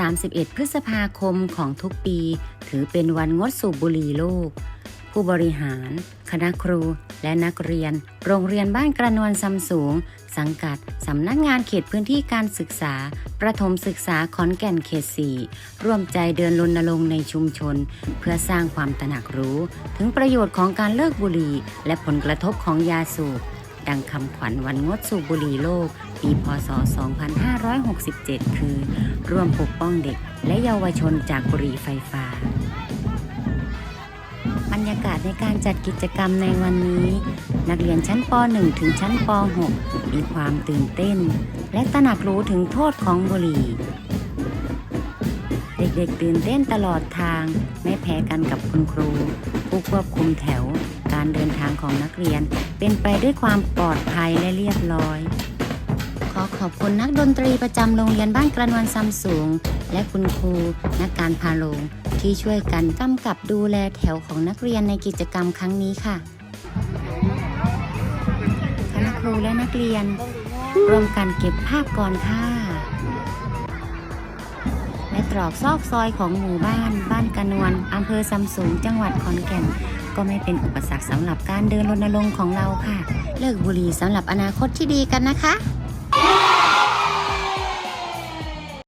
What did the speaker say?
31 พฤษภาคมของทุกปี ถือเป็นวันงดสูบบุหรี่โลก ผู้บริหาร คณะครู และนักเรียน โรงเรียนบ้านกระนวนซำสูง สังกัด สำนักงานเขตพื้นที่การศึกษา ประถมศึกษาขอนแก่นเขต 4 ร่วมใจเดินรณรงค์ในชุมชน เพื่อสร้างความตระหนักรู้ ถึงประโยชน์ของการเลิกบุหรี่ และผลกระทบของยาสูบ ดังคำขวัญวันงดสูบบุหรี่โลก ปีพศ 2567 คือ ร่วมปกป้องเด็กและเยาวชนจากบุหรี่ไฟฟ้า บรรยากาศในการจัดกิจกรรมในวันนี้ นักเรียนชั้นป .1 ถึงชั้นป .6 มีความตื่นเต้น และตระหนักรู้ถึงโทษของบุหรี่เด็กๆตื่นเต้นตลอดทาง ไม่แพ้กันกับคุณครู ผู้ควบคุมแถว การเดินทางของนักเรียน เป็นไปด้วยความปลอดภัยและเรียบร้อย ขอขอบคุณนักดนตรีประจำโรงเรียนบ้านกระนวนซัมสูง และคุณครูนักการพาโรงที่ช่วยกันกำกับดูแลแถวของนักเรียนในกิจกรรมครั้งนี้ค่ะคณะครูและนักเรียนร่วมกันเก็บภาพก่อนค่ะ และตรอกซอกซอยของหมู่บ้าน บ้านกระนวลอำเภอซัมสูง จังหวัดขอนแก่น ก็ไม่เป็นอุปสรรคสำหรับการเดินรณรงค์ของเราค่ะ เลิกบุหรี่สำหรับอนาคตที่ดีกันนะคะ